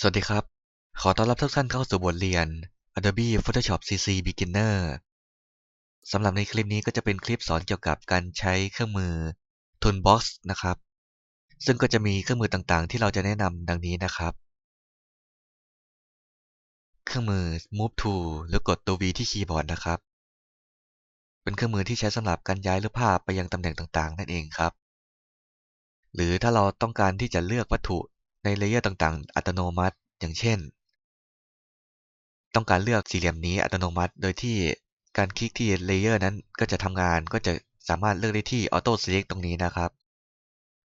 สวัสดีครับ ขอต้อนรับทุกท่านเข้าสู่บทเรียน Adobe Photoshop CC Beginner สำหรับในคลิปนี้ก็จะเป็นคลิปสอนเกี่ยวกับการใช้เครื่องมือ Toolbox นะครับ ซึ่งก็จะมีเครื่องมือต่างๆ ที่เราจะแนะนำดังนี้นะครับ เครื่องมือ Move Tool หรือกดตัว V ที่คีย์บอร์ดนะครับ เป็นเครื่องมือที่ใช้สำหรับการย้ายรูปภาพไปยังตำแหน่งต่างๆ นั่นเองครับ หรือถ้าเราต้องการที่จะเลือกวัตถุ ในเลเยอร์ต่าง ๆ อัตโนมัติ อย่างเช่น ต้องการเลือกสี่เหลี่ยมนี้อัตโนมัติ โดยที่การคลิกที่เลเยอร์นั้นก็จะทำงานก็จะสามารถเลือกได้ที่ Auto Select ตรงนี้นะครับ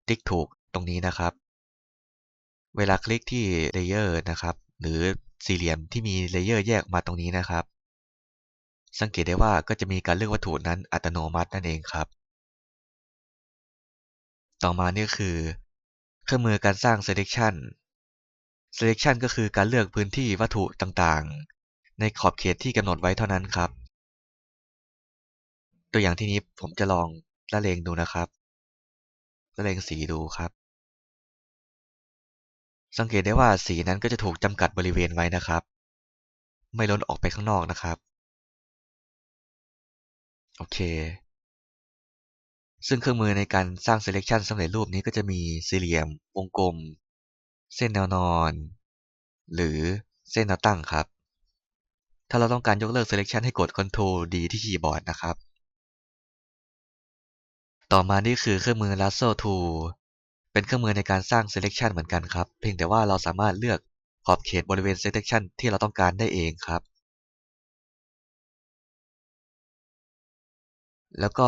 ติ๊กถูกตรงนี้นะครับ เวลาคลิกที่เลเยอร์นะครับ หรือสี่เหลี่ยมที่มีเลเยอร์แยกมาตรงนี้นะครับ สังเกตได้ว่าก็จะมีการเลือกวัตถุนั้นอัตโนมัตินั่นเองครับ ต่อมานี่คือ เครื่องมือการสร้าง selection selection ก็คือการเลือกพื้นที่วัตถุต่างๆ ในขอบเขตที่กำหนดไว้เท่านั้นครับ ตัวอย่างที่นี้ผมจะลองละเลงดูนะครับละเลงสีดูครับ สังเกตได้ว่าสีนั้นก็จะถูกจำกัดบริเวณไว้นะครับ ไม่ล้นออกไปข้างนอกนะครับ โอเค ซึ่งเครื่องมือในการสร้าง selection สำเร็จรูปนี้ก็จะมีสี่เหลี่ยม วงกลม เส้นแนวนอน หรือเส้นแนวตั้งครับ ถ้าเราต้องการยกเลิก selection ให้กด Ctrl D ที่คีย์บอร์ดนะครับ ต่อมานี่คือเครื่องมือ Lasso Tool เป็นเครื่องมือในการสร้าง selection เหมือนกันครับ เพียงแต่ว่าเราสามารถเลือกขอบเขตบริเวณ selection ที่เราต้องการได้เองครับ แล้วก็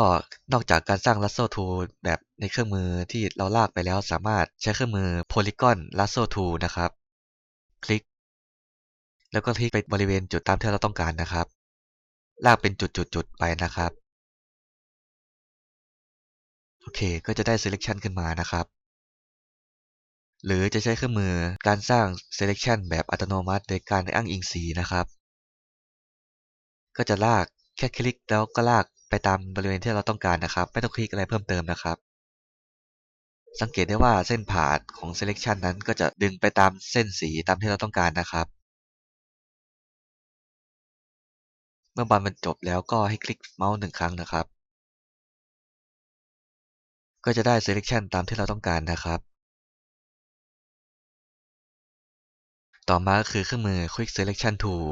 นอกจากการสร้าง Lasso Tool แบบในเครื่องมือที่เราลากไปแล้วสามารถใช้เครื่องมือ Polygon Lasso Tool นะครับ คลิก แล้วก็คลิกไปบริเวณจุดตามที่เราต้องการนะครับ ลากเป็นจุดๆๆไปนะครับ โอเค ก็จะได้ selection ขึ้นมานะครับ หรือจะใช้เครื่องมือการสร้าง selection แบบอัตโนมัติโดยการอ้างอิงสีนะครับ ก็จะลากแค่คลิกแล้วก็ลาก ตามบริเวณที่เราต้องการนะครับ ไม่ต้องคลิกอะไรเพิ่มเติมนะครับ สังเกตได้ว่าเส้นผ่าของ selection นั้นก็จะดึงไปตามเส้นสีตามที่เราต้องการนะครับ เมื่อบานมันจบแล้วก็ให้คลิกเมาส์หนึ่งครั้งนะครับ ก็จะได้ selection ตามที่เราต้องการนะครับต่อมาก็คือเครื่องมือ Quick Selection Tool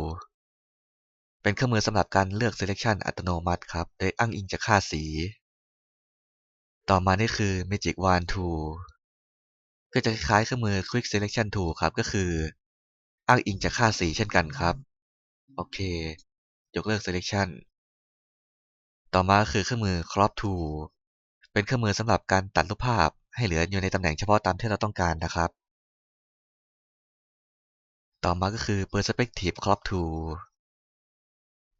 เป็นเครื่องมือสำหรับการเลือก selection อัตโนมัติครับ โดยอ้างอิงจากค่าสี ต่อมานี่คือ Magic Wand Tool ก็จะคล้ายเครื่องมือ Quick Selection Tool ครับ ก็คือ อ้างอิงจากค่าสีเช่นกันครับ โอเค ยกเลิก selection ต่อมาคือเครื่องมือ Crop Tool เป็นเครื่องมือสำหรับการตัดรูปภาพให้เหลืออยู่ในตำแหน่งเฉพาะตามที่เราต้องการนะครับ ต่อมาก็คือ Perspective Crop Tool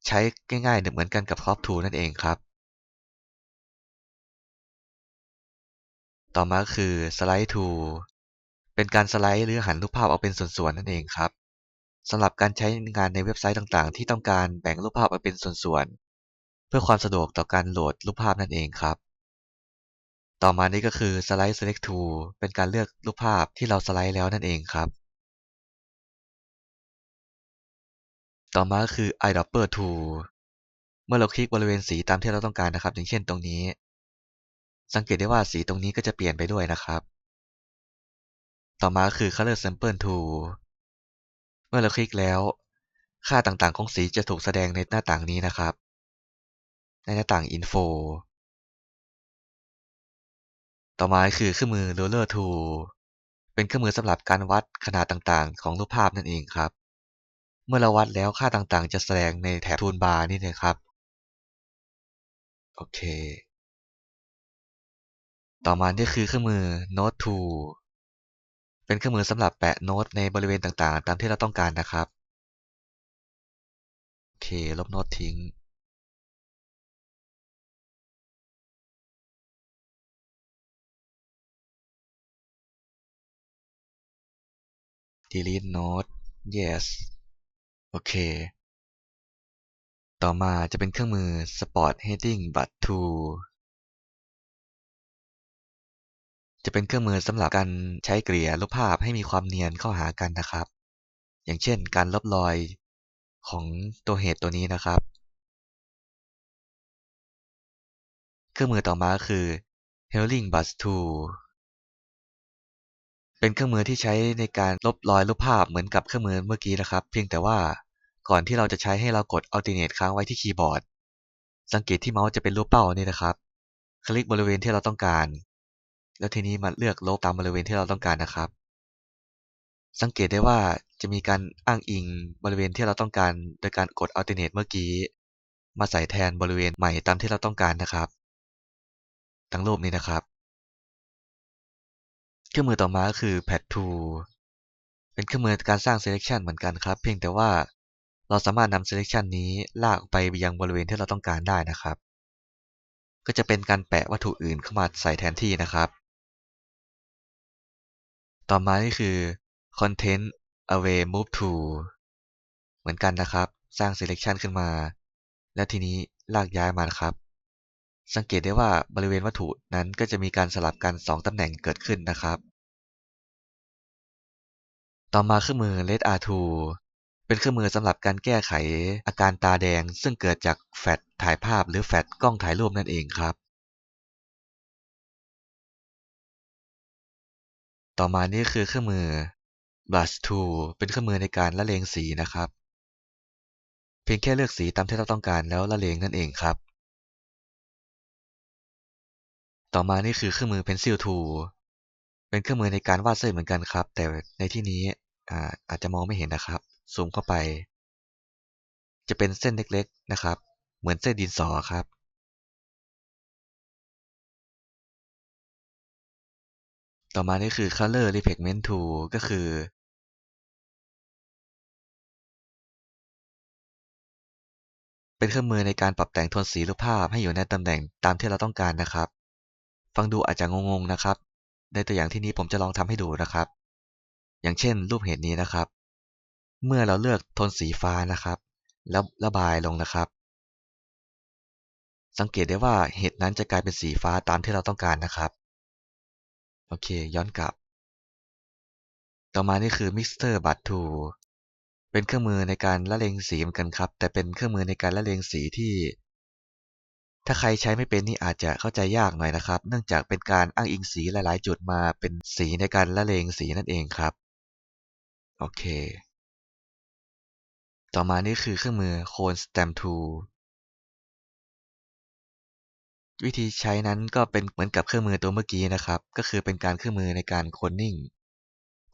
ใช้ง่ายๆเหมือนกันกับ Crop Tool นั่นเองครับ ต่อมาคือ Slide Tool เป็นการสไลด์หรือหันรูปภาพออกเป็นส่วนๆนั่นเองครับสำหรับการใช้งานในเว็บไซต์ต่างๆ ที่ต้องการแบ่งรูปภาพออกเป็นส่วนๆเพื่อความสะดวกต่อการโหลดรูปภาพนั่นเองครับ ต่อมานี้ก็คือ Slide Select Tool เป็นการเลือกรูปภาพที่เราสไลด์แล้วนั่นเองครับ ต่อมาก็คือ Eyedropper Tool เมื่อเราคลิกบริเวณสีตามที่เราต้องการนะครับ อย่างเช่นตรงนี้ สังเกตได้ว่าสีตรงนี้ก็จะเปลี่ยนไปด้วยนะครับ ต่อมาคือ Color Sample Tool เมื่อเราคลิกแล้ว ค่าต่างๆของสีจะถูกแสดงในหน้าต่างนี้นะครับ ในหน้าต่าง Info ต่อมาคือเครื่องมือ Roller Tool เป็นเครื่องมือสำหรับการวัดขนาดต่างๆ ของรูปภาพนั่นเองครับ เมื่อเราวัดแล้วค่าต่างๆ จะแสดงในแถบ Toolbar นี่นะครับ โอเค ต่อมานี่คือเครื่องมือ Node Tool เป็นเครื่องมือสำหรับแปะโน้ตในบริเวณต่างๆ ตามที่เราต้องการนะครับ โอเค ลบโน้ตทิ้ง delete note yes โอเค ต่อมาจะเป็นเครื่องมือ spot heading but tool จะเป็นเครื่องมือสำหรับการใช้เกลี่ยรูปภาพให้มีความเนียนเข้าหากันนะครับ อย่างเช่นการลบรอยของตัวเหตุตัวนี้นะครับ เครื่องมือต่อมาคือ Healing Bus Tool เป็นเครื่องมือที่ใช้ในการลบรอยรูปภาพเหมือนกับเครื่องมือเมื่อกี้นะครับ เพียงแต่ว่า ก่อนที่เราจะใช้ให้เรากด Alternate ค้างไว้ที่คีย์บอร์ด สังเกตที่เมาส์จะเป็นรูปเป้านี่นะครับ คลิกบริเวณที่เราต้องการ แล้วทีนี้มาเลือกลบตามบริเวณที่เราต้องการนะครับ สังเกตได้ว่าจะมีการอ้างอิงบริเวณที่เราต้องการ โดยการกด Alternate เมื่อกี้ มาใส่แทนบริเวณใหม่ตามที่เราต้องการนะครับ ทั้งรูปนี้นะครับ เครื่องมือต่อมาก็คือ Pad Tool เป็นเครื่องมือการสร้าง Selection เหมือนกันครับ เพียงแต่ว่า เราสามารถนำ Selection นี้ลากไปยังบริเวณที่เราต้องการได้นะครับ ก็จะเป็นการแปะวัตถุอื่นเข้ามาใส่แทนที่นะครับ ต่อมานี่คือ Content Away Move Tool เหมือนกันนะครับ สร้าง Selection ขึ้นมา แล้วทีนี้ลากย้ายมานะครับ สังเกตได้ว่าบริเวณวัตถุนั้นก็จะมีการสลับกัน 2ตำแหน่งเกิดขึ้นนะครับ ต่อมาเครื่องมือ Red R2 เป็นเครื่องมือสำหรับการแก้ไขอาการตาแดง ซึ่งเกิดจากแฟลชถ่ายภาพหรือแฟลชกล้องถ่ายรูปนั่นเองครับ ต่อมานี่คือเครื่องมือ Brush Tool เป็นเครื่องมือในการละเลงสีนะครับ เพียงแค่เลือกสีตามที่เราต้องการแล้วละเลงนั่นเองครับ ต่อมานี่คือเครื่องมือ Pencil Tool เป็นเครื่องมือในการวาดเส้นเหมือนกันครับ แต่ในที่นี้อาอาจจะมองไม่เห็นนะครับ ซูมเข้าไป จะเป็นเส้นเล็กๆนะครับ เหมือนเส้นดินสอครับ ต่อมานี่คือ Color Repigment Tool ก็คือ เป็นเครื่องมือในการปรับแต่งโทนสีรูปภาพให้อยู่ในตำแหน่งตามที่เราต้องการนะครับ ฟังดูอาจจะงงๆนะครับ ในตัวอย่างที่นี้ผมจะลองทำให้ดูนะครับ อย่างเช่น รูปเหตุนี้นะครับ เมื่อเราเลือกโทนสีฟ้านะครับ แล้วระบายลงนะครับ สังเกตได้ว่าเหตุนั้นจะกลายเป็นสีฟ้าตามที่เราต้องการนะครับ โอเค ย้อนกลับ ต่อมานี่คือ Mixer Bud Tool เป็นเครื่องมือในการละเลงสีเหมือนกันครับ แต่เป็นเครื่องมือในการละเลงสีที่ ถ้าใครใช้ไม่เป็นนี่อาจจะเข้าใจยากหน่อยนะครับ เนื่องจากเป็นการอ้างอิงสีหลาย ๆ จุดมาเป็นสีในการละเลงสีนั่นเองครับ โอเค ต่อมานี่คือเครื่องมือ Cone Stamp Tool วิธีใช้นั้นก็เป็นเหมือนกับเครื่องมือตัวเมื่อกี้นะครับ ก็คือเป็นการเครื่องมือในการโคนนิ่ง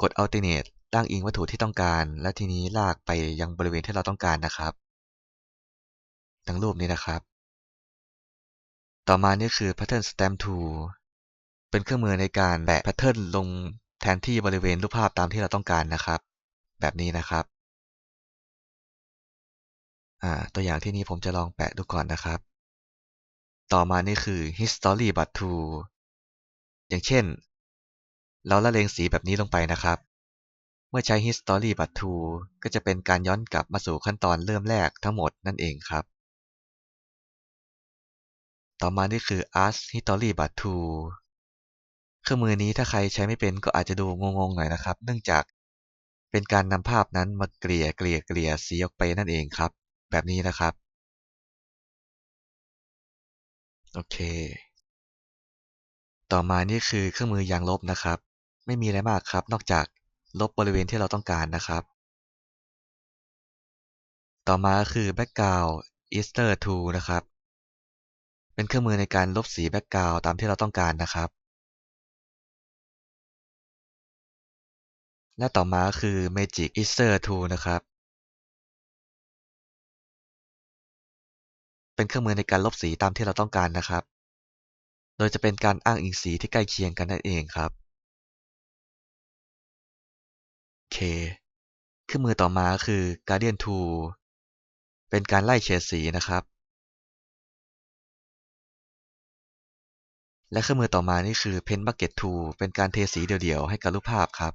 กด Alternate ตั้งอิงวัตถุที่ต้องการ และทีนี้ลากไปยังบริเวณที่เราต้องการนะครับทั้งรูปนี้นะครับ ต่อมานี่คือ Pattern Stamp Tool เป็นเครื่องมือในการแปะแพทเทิร์นลงแทนที่บริเวณรูปภาพตามที่เราต้องการนะครับ แบบนี้นะครับ ตัวอย่างที่นี้ผมจะลองแปะดูก่อนนะครับ ต่อมานี่คือ History Bud Tool อย่างเช่น เราละเลงสีแบบนี้ลงไปนะครับ เมื่อใช้ History Bud Tool ก็จะเป็นการย้อนกลับมาสู่ขั้นตอนเริ่มแรกทั้งหมดนั่นเองครับ ต่อมานี่คือ Art History Bud Tool เครื่องมือนี้ถ้าใครใช้ไม่เป็นก็อาจจะดูงงๆหน่อยนะครับ เนื่องจากเป็นการนำภาพนั้นมาเกลี่ยเกลี่ยเกลี่ยสีออกไปนั่นเองครับ แบบนี้นะครับ โอเค ต่อมานี่คือเครื่องมือยางลบนะครับ ไม่มีอะไรมากครับ นอกจากลบบริเวณที่เราต้องการนะครับ ต่อมาคือ Background Easter Tool นะครับ เป็นเครื่องมือในการลบสี Background ตามที่เราต้องการนะครับและต่อมาคือ Magic Eraser Tool นะครับ เป็นเครื่องมือในการลบสีตามที่เราต้องการนะครับ โดยจะเป็นการอ้างอิงสีที่ใกล้เคียงกันนั่นเองครับโอเครื่องมือต่อมาคือ Guardian Tool เป็นการไล่เฉดสีนะครับ และเครื่องมือต่อมานี่คือ Pen Bucket Tool เป็นการเทสีเดี่ยวๆให้กับรูปภาพครับ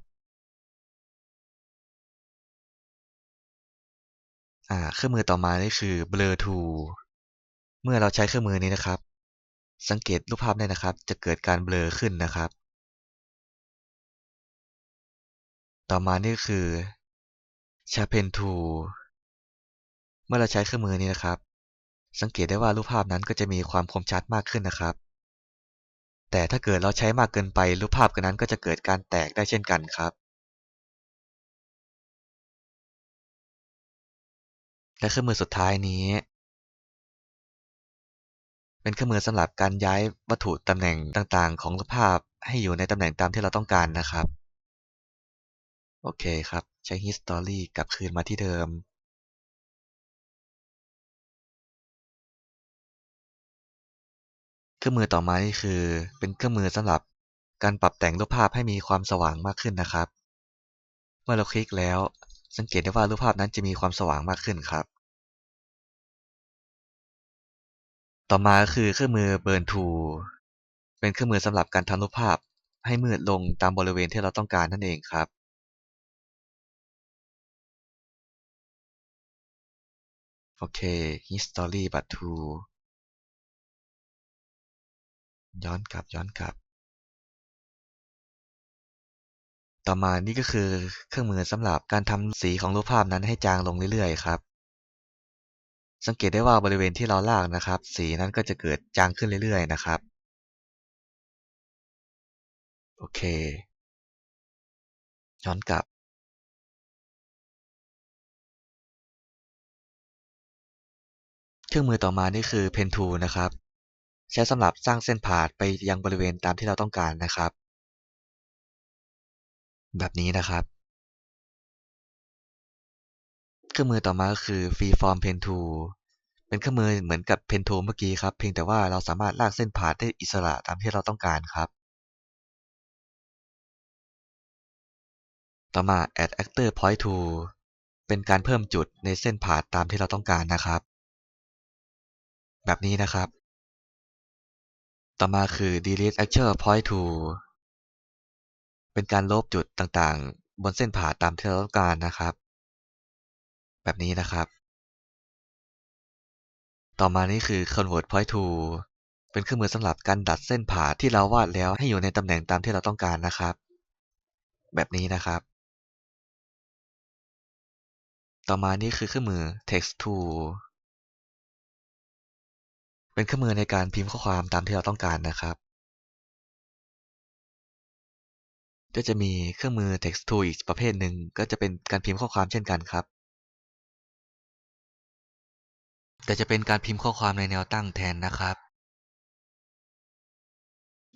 อ่าเครื่องมือต่อมานี่คือ Blur Tool เมื่อเราใช้เครื่องมือนี้นะครับ สังเกตรูปภาพได้นะครับ จะเกิดการเบลอขึ้นนะครับ ต่อมานี่คือ Sharpen Tool เมื่อเราใช้เครื่องมือนี้นะครับ สังเกตได้ว่ารูปภาพนั้นก็จะมีความคมชัดมากขึ้นนะครับ แต่ถ้าเกิดเราใช้มากเกินไปรูปภาพกันนั้นก็จะเกิดการแตกได้เช่นกันครับและเครื่องมือสุดท้ายนี้ เป็นเครื่องมือสำหรับการย้ายวัตถุตำแหน่งต่างๆ ของรูปภาพให้อยู่ในตำแหน่งตามที่เราต้องการนะครับ โอเคครับ ใช้ history กลับคืนมาที่เดิม เครื่องมือต่อมานี่คือ เป็นเครื่องมือสำหรับการปรับแต่งรูปภาพให้มีความสว่างมากขึ้นนะครับ เมื่อเราคลิกแล้ว สังเกตได้ว่ารูปภาพนั้นจะมีความสว่างมากขึ้นครับ ต่อมาคือเครื่องมือ Burn Tool เป็นเครื่องมือสำหรับการทำรูปภาพให้มืดลงตามบริเวณที่เราต้องการนั่นเองครับ โอเค History but To ย้อนกลับย้อนกลับ ต่อมานี่ก็คือเครื่องมือสำหรับการทำสีของรูปภาพนั้นให้จางลงเรื่อยๆครับ สังเกตได้ว่าบริเวณที่เราลากนะครับ สีนั้นก็จะเกิดจางขึ้นเรื่อยๆนะครับ โอเค ย้อนกลับ เครื่องมือต่อมานี่คือ Pen Tool นะครับ ใช้สำหรับสร้างเส้นผ่าไปยังบริเวณตามที่เราต้องการนะครับ แบบนี้นะครับ เครื่องมือต่อมาก็คือ Freeform Pen Tool เป็นเครื่องมือเหมือนกับ Pen Tool เมื่อกี้ครับ เพียงแต่ว่าเราสามารถลากเส้นผ่าได้อิสระตามที่เราต้องการครับ ต่อมา Add Actor Point Tool เป็นการเพิ่มจุดในเส้นผ่าตามที่เราต้องการนะครับ แบบนี้นะครับ ต่อมาคือ Delete Actual Point Tool เป็นการลบจุดต่างๆ บนเส้นผ่าตามที่เราต้องการนะครับ แบบนี้นะครับ ต่อมานี่คือ Convert Point Tool เป็นเครื่องมือสำหรับการดัดเส้นผ่าที่เราวาดแล้วให้อยู่ในตำแหน่งตามที่เราต้องการนะครับ แบบนี้นะครับ ต่อมานี่คือเครื่องมือ Text Tool เป็นเครื่องมือในการพิมพ์ข้อความตามที่เราต้องการนะครับก็จะมีเครื่องมือ Text Tool อีกประเภทหนึ่งก็จะเป็นการพิมพ์ข้อความเช่นกันครับ แต่จะเป็นการพิมพ์ข้อความในแนวตั้งแทนนะครับ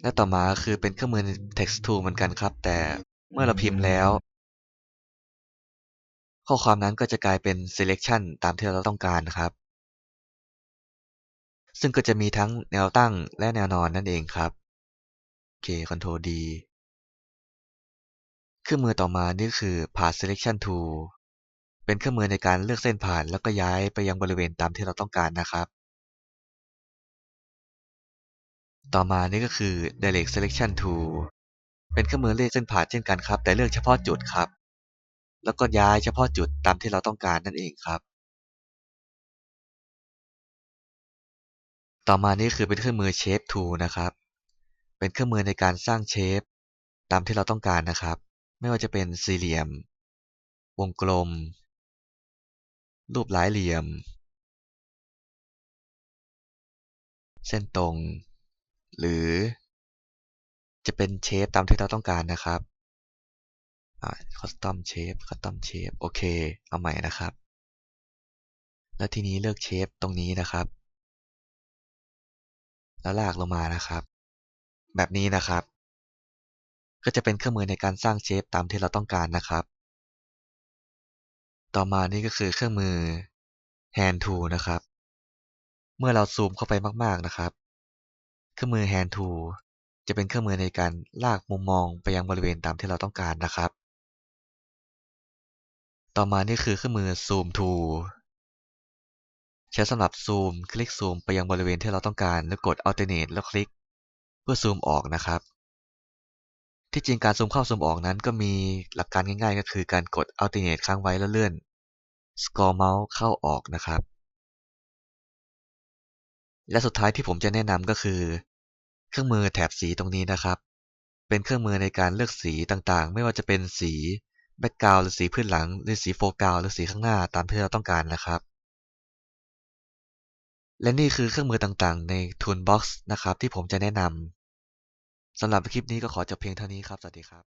และต่อมาคือเป็นเครื่องมือ Text Tool เหมือนกันครับ แต่เมื่อเราพิมพ์แล้ว ข้อความนั้นก็จะกลายเป็น selection ตามที่เราต้องการครับ ซึ่งก็จะมีทั้งแนวตั้งและแนวนอนนั่นเองครับโอเค Ctrl D เครื่องมือต่อมานี่คือ Path Selection Tool เป็นเครื่องมือในการเลือกเส้นผ่าน แล้วก็ย้ายไปยังบริเวณตามที่เราต้องการนะครับ ต่อมานี่ก็คือ Direct Selection Tool เป็นเครื่องมือเลือกเส้นผ่านเช่นกันครับ แต่เลือกเฉพาะจุดครับ แล้วก็ย้ายเฉพาะจุดตามที่เราต้องการนั่นเองครับ ต่อมานี่คือเป็นเครื่องมือ Shape Tool นะครับ เป็นเครื่องมือในการสร้างเชฟตามที่เราต้องการนะครับ ไม่ว่าจะเป็นสี่เหลี่ยม วงกลม รูปหลายเหลี่ยม เส้นตรง หรือจะเป็นเชฟตามที่เราต้องการนะครับคอสตอมเชฟคอสตอมเชฟโอเค เอาใหม่นะครับ แล้วทีนี้เลือกเชฟตรงนี้นะครับ แล้วลากลงมานะครับ แบบนี้นะครับ ก็จะเป็นเครื่องมือในการสร้างเชฟตามที่เราต้องการนะครับ ต่อมานี่ก็คือเครื่องมือ Hand Tool นะครับ เมื่อเราซูมเข้าไปมาก ๆนะครับ เครื่องมือ Hand Tool จะเป็นเครื่องมือในการลากมุมมองไปยังบริเวณตามที่เราต้องการนะครับ ต่อมานี่คือเครื่องมือ Zoom Tool ใช้สำหรับซูม คลิกซูมไปยังบริเวณที่เราต้องการ แล้วกด Alternate แล้วคลิก เพื่อซูมออกนะครับ ที่จริงการซูมเข้าซูมออกนั้นก็มีหลักการง่ายๆ ก็คือการกด alternate ค้างไว้แล้วเลื่อน scroll mouse เข้าออกนะครับ และสุดท้ายที่ผมจะแนะนำก็คือ เครื่องมือแถบสีตรงนี้นะครับ เป็นเครื่องมือในการเลือกสีต่างๆ ไม่ว่าจะเป็นสีแบ็กกราวด์หรือสีพื้นหลัง หรือสีโฟกัสหรือสีข้างหน้าตามที่เราต้องการนะครับ และนี่คือเครื่องมือต่างๆ ใน Toolbox นะครับที่ผมจะแนะนำ สำหรับคลิปนี้ก็ขอจบเพียงเท่านี้ครับ สวัสดีครับ